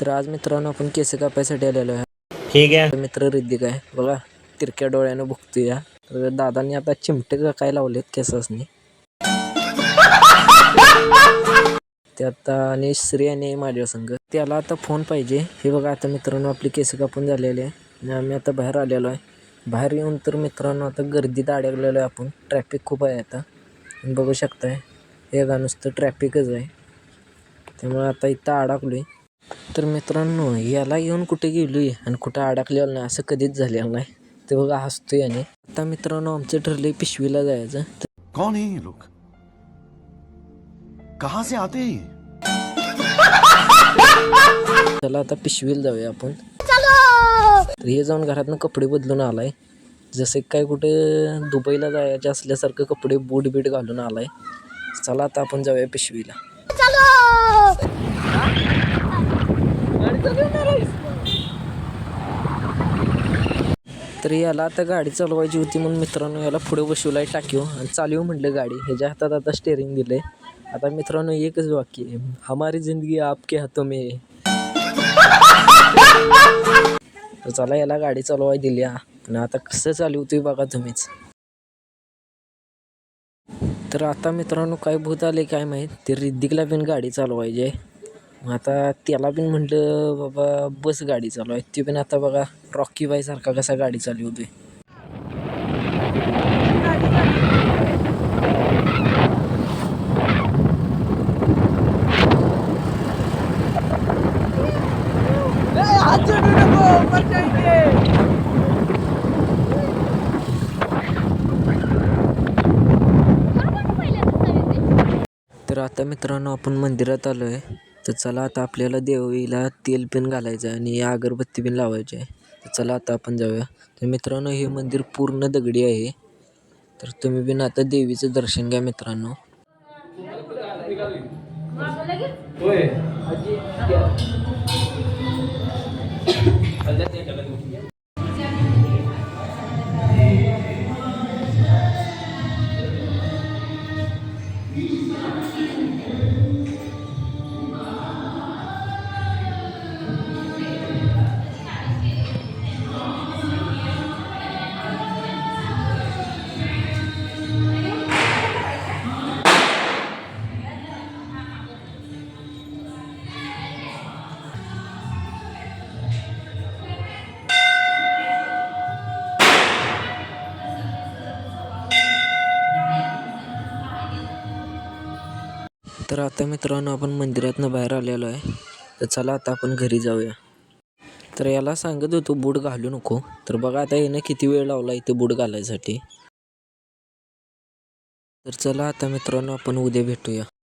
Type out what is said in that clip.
तर आज मित्रांनो आपण केस कापायसाठी आलेलो आहे. ठीक है तर मित्र रिद्धिक आहे. बघा तिरक्या डोळ्यानं बघतोय या तर दादांनी आता चिमटे काय लावलेत केसासनी? ते आता आणि श्री आणि माझ्या संघ. त्याला आता फोन पाहिजे. हे बघा आता मित्रांनो आपली केस कापून झालेली आहे. आणि आम्ही आता बाहेर आलेलो आहे. बाहेर येऊन तर मित्रांनो आता गर्दीत अडकलेलो आहे आपण. ट्रॅफिक खूप आहे आता. बघू शकताय. हे का नुसतं ट्रॅफिकच आहे. त्यामुळे आता इथं अडकलो आहे तर मित्रांनो याला येऊन कुठे गेलोय आणि कुठं अडकलेलं नाही असं कधीच झालेलं नाही. ते बघा हसतोय आणि आता मित्रांनो आमचं ठरलंय पिशवीला जायचं. तर कौन है ये लोग कहां से आते हैं ये? चला आता पिशवीला जाऊया आपण. तर हे जाऊन घरातनं कपडे बदलून आलाय. जसे काय कुठे दुबईला जायचे असल्यासारखं कपडे बूट बीट घालून आलाय. चला आता आपण जाऊया पिशवीला. तर याला आता गाडी चालवायची होती म्हणून मित्रांनो याला पुढे बसवलाय टाकीव. आणि चालू म्हटलं गाडी. ह्याच्या हातात आता स्टेअरिंग दिलंय. आता मित्रांनो एकच वाक्य आहे. हमारी जिंदगी आपके हातो मे तर चला याला गाडी चालवाय दिली आणि आता कसं चालू होती बघा तुम्हीच. तर आता मित्रांनो काय भूत आले काय माहीत? ते रिद्धिकला पण गाडी चालवायची आहे. आता त्याला पण म्हटलं बाबा बस गाडी चालवाय. ते पण आता बघा रॉकी बाईसारखा कसा गाडी चालू होते तर आता मित्रांनो आपण मंदिरात आलो आहे तर चला आता आपल्याला देवीला तेल पण घालायचं आहे आणि अगरबत्ती पण लावायची आहे. तर चला आता आपण जाऊया. तर मित्रांनो हे मंदिर पूर्ण दगडी आहे. तर तुम्ही पण आता देवीचं दर्शन घ्या मित्रांनो. तर आता मित्रांनो आपण मंदिरातनं बाहेर आलेलो आहे. तर चला आता आपण घरी जाऊया. तर याला सांगत होतो बूट घालू नको. तर बघा आता येणं किती वेळ लावला इथे बूट घालायसाठी. तर चला आता मित्रांनो आपण उद्या भेटूया.